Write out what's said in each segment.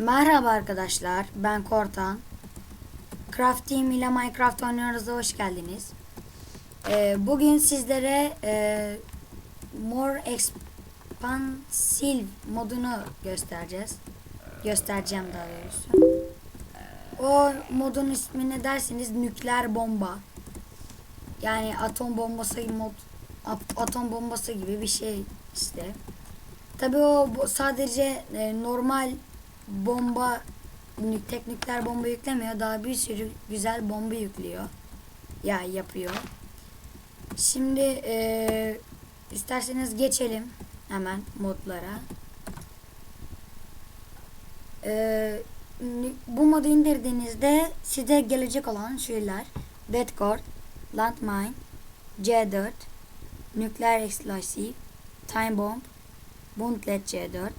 Merhaba arkadaşlar, ben Kortan. Craft Team ile Minecraft oynuyoruz'a hoş geldiniz. Ee, bugün sizlere e, More Expansive modunu göstereceğiz. Göstereceğim daha doğrusu. O modun ismi ne derseniz nükleer bomba. Yani atom bombası mod at- atom bombası gibi bir şey işte. Tabii o sadece e, normal bomba nük- tek nükleer bomba yüklemiyor. Daha bir sürü güzel bomba yüklüyor. Ya yapıyor. Şimdi e, isterseniz geçelim hemen modlara. E, bu modu indirdiğinizde size gelecek olan şeyler Deathcore, Landmine, C4, Nükleer Explosive, Time Bomb, Buntlet C4,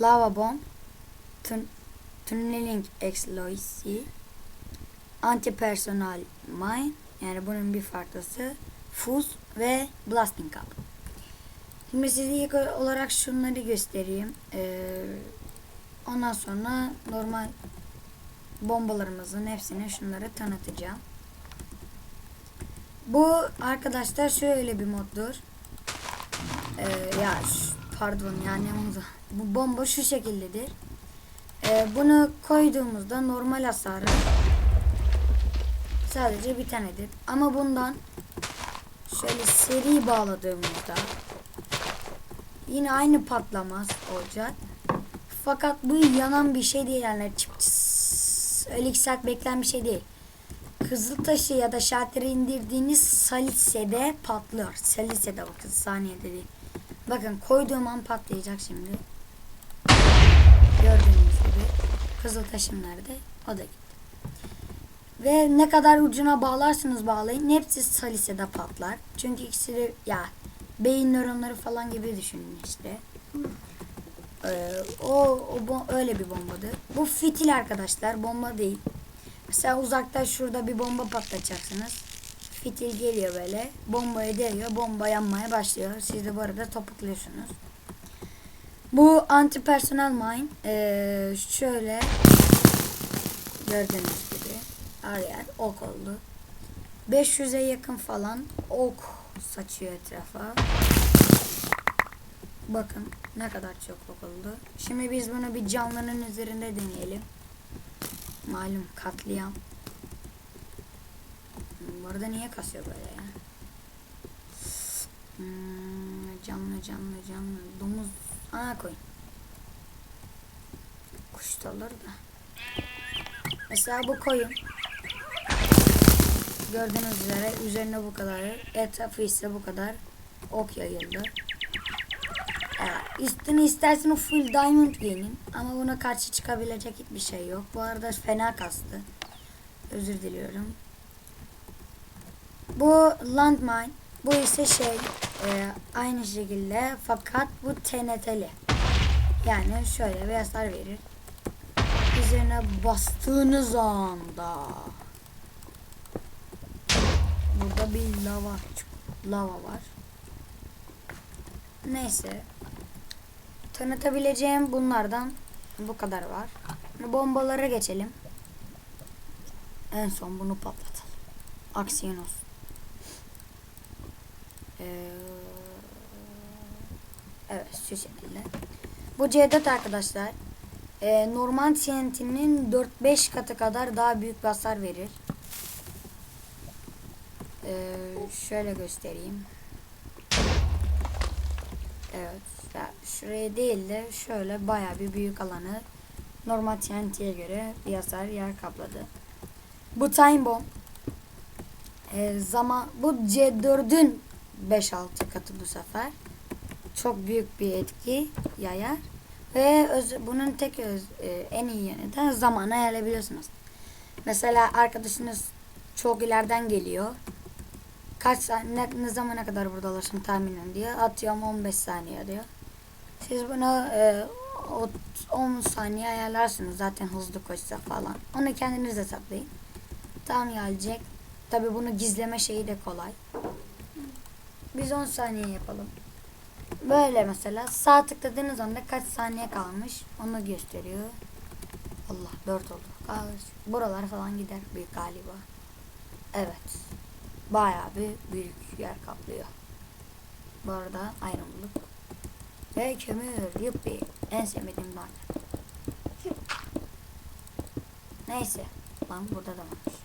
Lava Bomb, tun Tunneling Explosive, Anti-Personal Mine, yani bunun bir farklısı, Fuse ve Blasting Cup. Şimdi size ilk olarak şunları göstereyim. Ee, ondan sonra normal bombalarımızın hepsini şunları tanıtacağım. Bu arkadaşlar şöyle bir moddur. Ee, ya pardon yani bu bomba şu şekildedir. Ee, bunu koyduğumuzda normal hasarı sadece bir tanedir. Ama bundan şöyle seri bağladığımızda yine aynı patlamaz olacak. Fakat bu yanan bir şey değil yani çıp çıs, öyle iki saat bekleyen bir şey değil. Kızıltaşı ya da şalteri indirdiğiniz salisede patlıyor. Salisede bakın saniyede değil. Bakın koyduğum an patlayacak şimdi. Gördüğünüz kızıltaşım nerede? O da gitti. Ve ne kadar ucuna bağlarsınız bağlayın hepsi salisede patlar. Çünkü ikisi de ya beyin nöronları falan gibi düşünün işte. Ee, o, o öyle bir bombadır. Bu fitil arkadaşlar bomba değil. Mesela uzakta şurada bir bomba patlatacaksınız. Fitil geliyor böyle. Bombaya değiyor. Bomba yanmaya başlıyor. Siz de bu arada topukluyorsunuz. Bu anti personel mine. Ee, şöyle gördüğünüz gibi her yer ok oldu. 500'e yakın falan ok saçıyor etrafa. Bakın ne kadar çok ok oldu. Şimdi biz bunu bir canlının üzerinde deneyelim. Malum katliam. Bu arada niye kasıyor böyle ya? Hmm, canlı canlı canlı. Domuz. Aa koy. Kuş da olur da. Mesela bu koyun. Gördüğünüz üzere üzerine bu kadar. Etrafı ise bu kadar. Ok yayıldı. Evet, üstüne istersen full diamond giyinin. Ama buna karşı çıkabilecek hiçbir şey yok. Bu arada fena kastı. Özür diliyorum. Bu landmine. Bu ise şey e, aynı şekilde fakat bu TNT'li. Yani şöyle bir hasar verir. Üzerine bastığınız anda burada bir lava lava var. Neyse. Tanıtabileceğim bunlardan bu kadar var. Bombalara geçelim. En son bunu patlatalım. Aksiyon olsun. Ee, evet şu şekilde. Bu C4 arkadaşlar. Ee, normal TNT'nin 4-5 katı kadar daha büyük bir hasar verir. Ee, şöyle göstereyim. Evet. Ya şuraya değil de şöyle bayağı bir büyük alanı normal TNT'ye göre bir hasar yer kapladı. Bu time bomb e, zaman bu C4'ün 5-6 katı bu sefer. Çok büyük bir etki yayar. Ve öz, bunun tek öz, e, en iyi yönü de zamanı ayarlayabiliyorsunuz. Mesela arkadaşınız çok ileriden geliyor. Kaç ne, ne zamana kadar burada olursun tahminen diyor. Atıyorum 15 saniye diyor. Siz bunu e, o- 10 saniye ayarlarsınız zaten hızlı koşsa falan. Onu kendiniz hesaplayın. Tam gelecek. Tabi bunu gizleme şeyi de kolay. Biz 10 saniye yapalım. Böyle mesela sağ tıkladığınız anda kaç saniye kalmış onu gösteriyor. Allah 4 oldu. Kaç. Buralar falan gider büyük galiba. Evet. Bayağı bir büyük yer kaplıyor. Bu arada ayrımlık. Ve kömür. Yuppi. En sevmediğim maden. Neyse. Lan burada da varmış.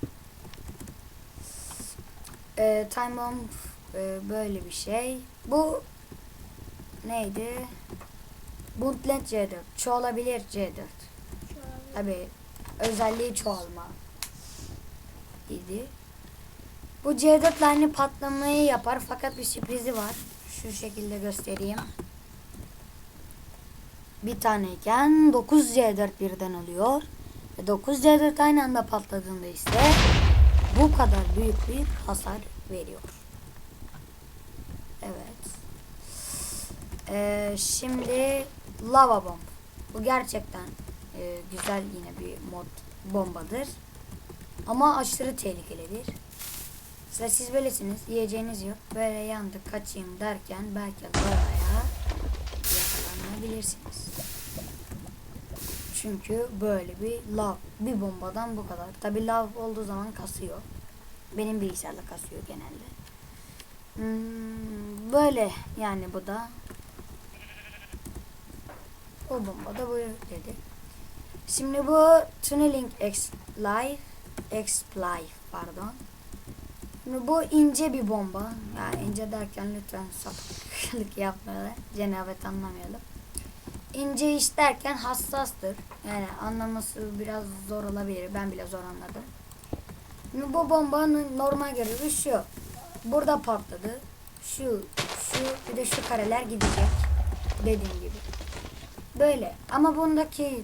Ee, time bomb e, böyle bir şey. Bu neydi? Buntland C4. Çoğalabilir C4. Tabi özelliği çoğalma idi. Bu C4 line'i patlamayı yapar fakat bir sürprizi var. Şu şekilde göstereyim. Bir taneyken 9 C4 birden oluyor. Ve 9 C4 aynı anda patladığında ise bu kadar büyük bir hasar veriyor. Evet. Ee, şimdi lava bomb. Bu gerçekten e, güzel yine bir mod bombadır. Ama aşırı tehlikelidir. Mesela siz böylesiniz, yiyeceğiniz yok. Böyle yandık kaçayım derken belki lavaya yakalanabilirsiniz. Çünkü böyle bir lav, bir bombadan bu kadar. Tabi lav olduğu zaman kasıyor. Benim bilgisayarla kasıyor genelde. Hmm, böyle yani bu da. O bomba da bu dedi. Şimdi bu Tunneling X Life X Life pardon. Şimdi bu ince bir bomba. Yani ince derken lütfen sapıklık yapmayalım. Cenabet anlamayalım. İnce iş derken hassastır. Yani anlaması biraz zor olabilir. Ben bile zor anladım. Şimdi bu bombanın normal görevi şu. Burada patladı. Şu, şu bir de şu kareler gidecek. Dediğim gibi. Böyle. Ama bundaki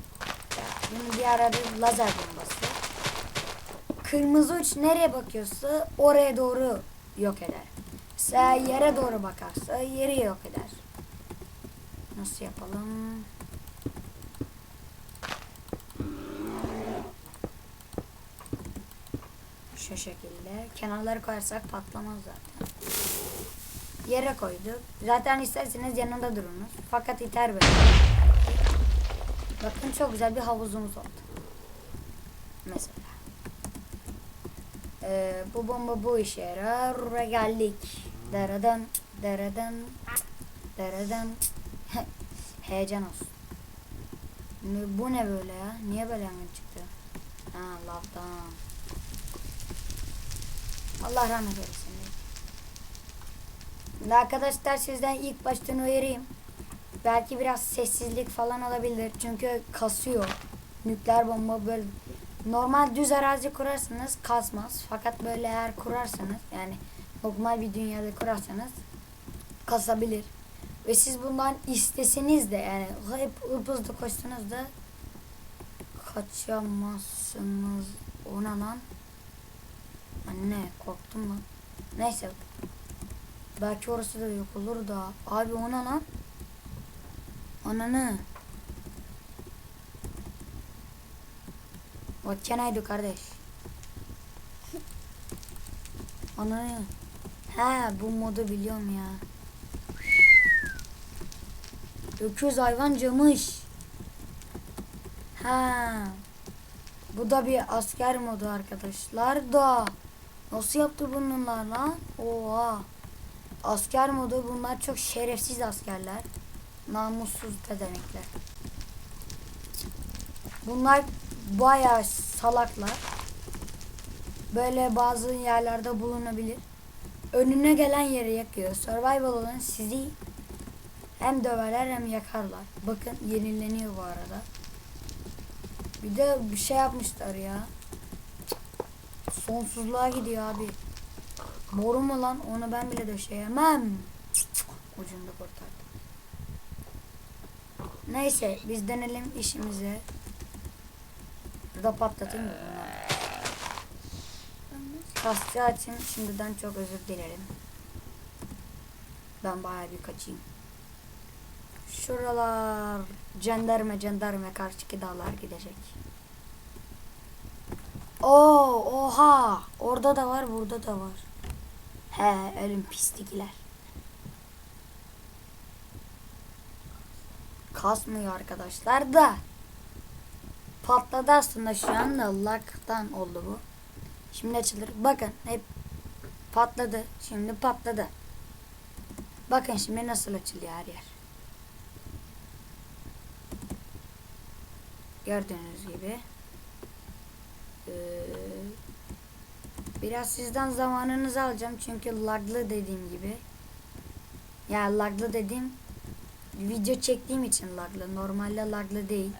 bunun bir arada lazer bombası. Kırmızı uç nereye bakıyorsa oraya doğru yok eder. Mesela yere doğru bakarsa yeri yok eder. Nasıl yapalım? Şu şekilde. Kenarları koyarsak patlamaz zaten. Yere koyduk. Zaten isterseniz yanında durunuz. Fakat iter böyle. Bakın çok güzel bir havuzumuz oldu. Mesela. Ee, bu bomba bu işe yarar. Geldik. Dereden, dereden, dereden. Heyecan olsun. Bu ne böyle ya? Niye böyle yangın çıktı? Ha lavdan. Allah rahmet eylesin. Arkadaşlar sizden ilk baştan uyarayım. Belki biraz sessizlik falan olabilir. Çünkü kasıyor. Nükleer bomba böyle normal düz arazi kurarsanız kasmaz. Fakat böyle eğer kurarsanız yani normal bir dünyada kurarsanız kasabilir. Ve siz bundan isteseniz de yani hep hızlı koşsanız da kaçamazsınız. Ona lan. Anne korktum lan. Neyse. Belki orası da yok olur da. Abi ona lan. Ananı. What can I kardeş? Ananı. He bu modu biliyorum ya. Öküz hayvan camış. Ha. Bu da bir asker modu arkadaşlar da. Nasıl yaptı bunlar lan? Oha. Asker modu bunlar çok şerefsiz askerler. Namussuz pedenekler. Bunlar bayağı salaklar. Böyle bazı yerlerde bulunabilir. Önüne gelen yeri yakıyor. Survival olan sizi hem döverler hem yakarlar. Bakın yenileniyor bu arada. Bir de bir şey yapmışlar ya. Sonsuzluğa gidiyor abi. Boru mu lan? Onu ben bile döşeyemem. Ucunda kurtardım. Neyse biz dönelim işimize. Burada patlatayım mı bunları? Kasacağı için şimdiden çok özür dilerim. Ben bayağı bir kaçayım. Şuralar jandarma jandarma karşıki dağlar gidecek. Oo, oha. Orada da var, burada da var. He, ölüm pislikler. Kasmıyor arkadaşlar da. patladı aslında şu anda laktan oldu bu. Şimdi açılır. Bakın hep patladı. Şimdi patladı. Bakın şimdi nasıl açılıyor her yer. Gördüğünüz gibi. Ee, biraz sizden zamanınızı alacağım çünkü laglı dediğim gibi. Ya laglı dediğim video çektiğim için laglı. Normalde laglı değil.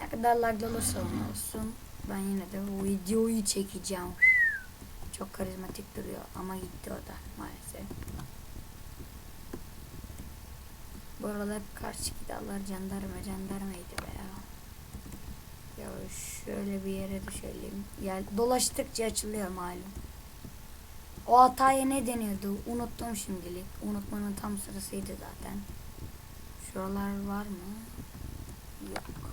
Ne kadar laglı olursa olsun ben yine de bu videoyu çekeceğim. Çok karizmatik duruyor ama gitti o da maalesef. Bu arada hep karşı dağlar jandarma jandarmaydı be ya. Ya şöyle bir yere düşelim. Ya dolaştıkça açılıyor malum. O hataya ne deniyordu? Unuttum şimdilik. Unutmanın tam sırasıydı zaten. Şuralar var mı? Yok.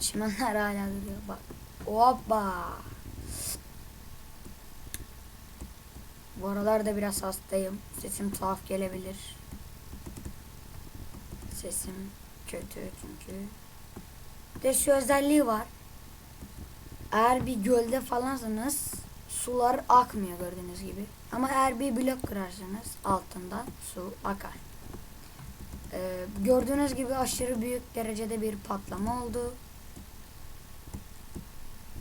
Çimenler hala duruyor. Bak. Hoppa. Bu aralarda biraz hastayım. Sesim tuhaf gelebilir. Sesim kötü çünkü. De şu özelliği var. Eğer bir gölde falansanız sular akmıyor gördüğünüz gibi. Ama eğer bir blok kırarsanız altında su akar. Ee, gördüğünüz gibi aşırı büyük derecede bir patlama oldu.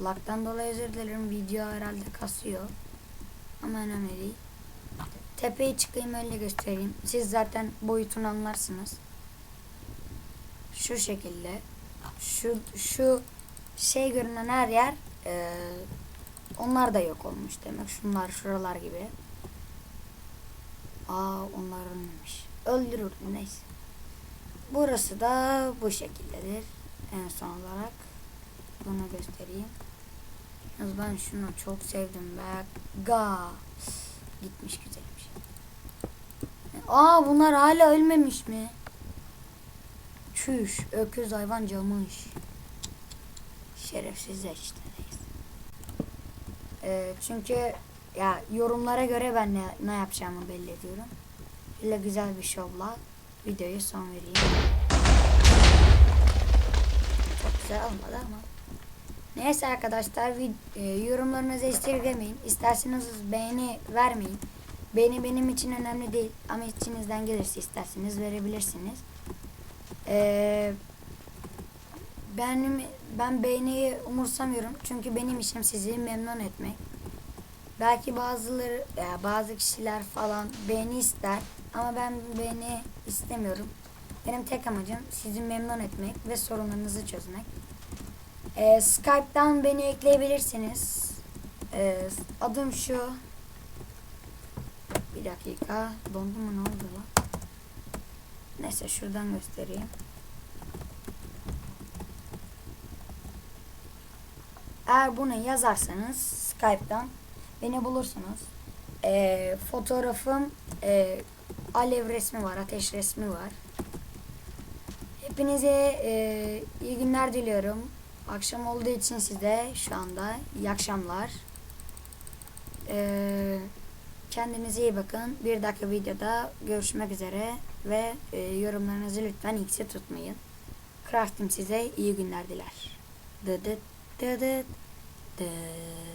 Laktan dolayı özür dilerim. Video herhalde kasıyor. Ama önemli değil. Tepeye çıkayım öyle göstereyim. Siz zaten boyutunu anlarsınız. Şu şekilde. Şu şu şey görünen her yer e, onlar da yok olmuş demek. Şunlar şuralar gibi. Aa onlar ölmemiş. Öldürürdüm neyse. Burası da bu şekildedir. En son olarak bunu göstereyim. Yalnız ben şunu çok sevdim be. Ga. Gitmiş güzelmiş. Aa bunlar hala ölmemiş mi? Çüş. Öküz hayvan camış. Şerefsizler işte Ee, çünkü ya yorumlara göre ben ne, ne yapacağımı belli ediyorum. Şöyle güzel bir şovla videoyu son vereyim. Çok güzel olmadı ama. Neyse arkadaşlar e, yorumlarınızı esirgemeyin. İsterseniz beğeni vermeyin. Beğeni benim için önemli değil ama içinizden gelirse isterseniz verebilirsiniz. Ee, benim ben beğeniyi umursamıyorum çünkü benim işim sizi memnun etmek. Belki bazıları ya bazı kişiler falan beğeni ister ama ben beğeni istemiyorum. Benim tek amacım sizi memnun etmek ve sorunlarınızı çözmek. Ee, Skype'dan beni ekleyebilirsiniz. Ee, adım şu. Bir dakika. Dondu mu ne oldu lan? Neyse şuradan göstereyim. Eğer bunu yazarsanız Skype'dan beni bulursunuz. Ee, fotoğrafım e, alev resmi var, ateş resmi var. Hepinize e, iyi günler diliyorum. Akşam olduğu için size şu anda iyi akşamlar. Ee, kendinize iyi bakın. Bir dakika videoda görüşmek üzere ve e, yorumlarınızı lütfen x'e tutmayın. Craftim size iyi günler diler. Dı ででで